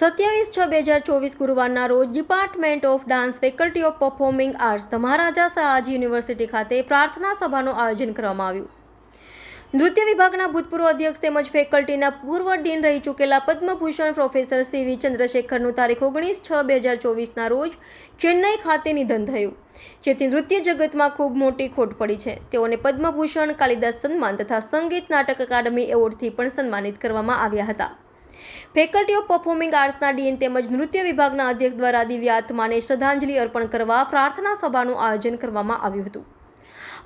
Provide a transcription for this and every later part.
સત્યાવીસ છ, બે હજાર ચોવીસ ગુરુવારના રોજ department of dance faculty of performing arts the Maharaja Sayaji university ખાતે પ્રાર્થના સભાનું આયોજન કરવામાં આવ્યું. નૃત્ય વિભાગના ભૂતપૂર્વ અધ્યક્ષ તેમજ ફેકલ્ટીના પૂર્વ ડીન રહી ચૂકેલા પદ્મભૂષણ પ્રોફેસર સી વી ચંદ્રશેખરનું તારીખ ઓગણીસ છ, બે હજાર ચોવીસના રોજ ચેન્નઈ ખાતે નિધન થયું. જેથી નૃત્ય જગતમાં ખૂબ મોટી ખોટ પડી છે. તેઓને પદ્મભૂષણ, કાલિદાસ સન્માન તથા સંગીત નાટક અકાદમી એવોર્ડથી પણ સન્માનિત કરવામાં આવ્યા હતા. ફેકલ્ટી ઓફ પરફોર્મિંગ આર્ટ્સના ડીન તેમજ નૃત્ય વિભાગના અધ્યક્ષ દ્વારા દિવ્ય આત્માને શ્રદ્ધાંજલિ અર્પણ કરવા પ્રાર્થના સભાનું આયોજન કરવામાં આવ્યું હતું.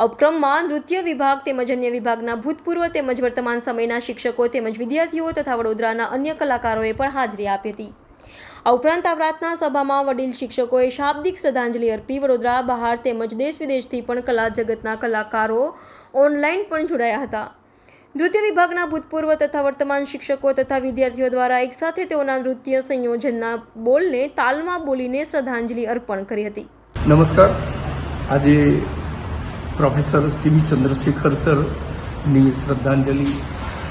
ઉપક્રમમાં નૃત્ય વિભાગ તેમજ અન્ય વિભાગના ભૂતપૂર્વ તેમજ વર્તમાન સમયના શિક્ષકો તેમજ વિદ્યાર્થીઓ તથા વડોદરાના અન્ય કલાકારોએ પણ હાજરી આપી હતી. આ ઉપરાંત આ પ્રાર્થના સભામાં વડીલ શિક્ષકોએ શાબ્દિક શ્રદ્ધાંજલિ અર્પી વડોદરા, બહાર તેમજ દેશ વિદેશથી પણ કલા જગતના કલાકારો ઓનલાઈન પણ જોડાયા હતા. નૃત્ય વિભાગના ભૂતપૂર્વ તથા વર્તમાન શિક્ષકો તથા વિદ્યાર્થીઓ દ્વારા એકસાથે તેઓના નૃત્ય સંયોજનના બોલને તાલમાં બોલીને શ્રદ્ધાંજલિ અર્પણ કરી હતી. નમસ્કાર. આજે પ્રોફેસર સીવી ચંદ્રશેખર સરની શ્રદ્ધાંજલિ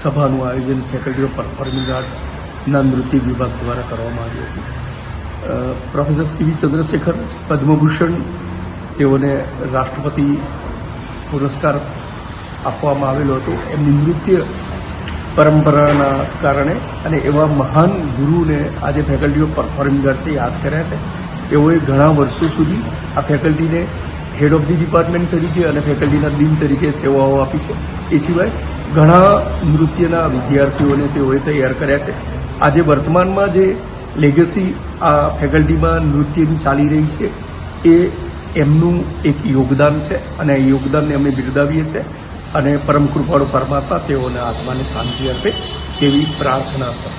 સભાનું આયોજન ફેકલ્ટી ઓફ પરફોર્મિંગ આર્ટ્સના નૃત્ય વિભાગ દ્વારા કરવામાં આવ્યું હતું. પ્રોફેસર સીવી ચંદ્રશેખર પદ્મભૂષણ તેઓને રાષ્ટ્રપતિ પુરસ્કાર આપવામાં આવેલું હતું. એમની નૃત્ય પરંપરાના કારણે અને એવા મહાન ગુરુને આજે ફેકલ્ટી ઓફ પરફોર્મિંગ આર્ટ્સે યાદ કર્યા છે. તેઓએ ઘણા વર્ષો સુધી આ ફેકલ્ટીને હેડ ઓફ ધી ડિપાર્ટમેન્ટ તરીકે અને ફેકલ્ટીના ડીન તરીકે સેવાઓ આપી છે. એ સિવાય ઘણા નૃત્યના વિદ્યાર્થીઓને તેઓએ તૈયાર કર્યા છે. આજે વર્તમાનમાં જે લેગસી આ ફેકલ્ટીમાં નૃત્યની ચાલી રહી છે, એ એમનું એક યોગદાન છે અને યોગદાનને અમે બિરદાવીએ છીએ. અને પરમ કૃપાળુ પરમાત્મા તેઓના આત્માને શાંતિ આપે તેવી પ્રાર્થના છે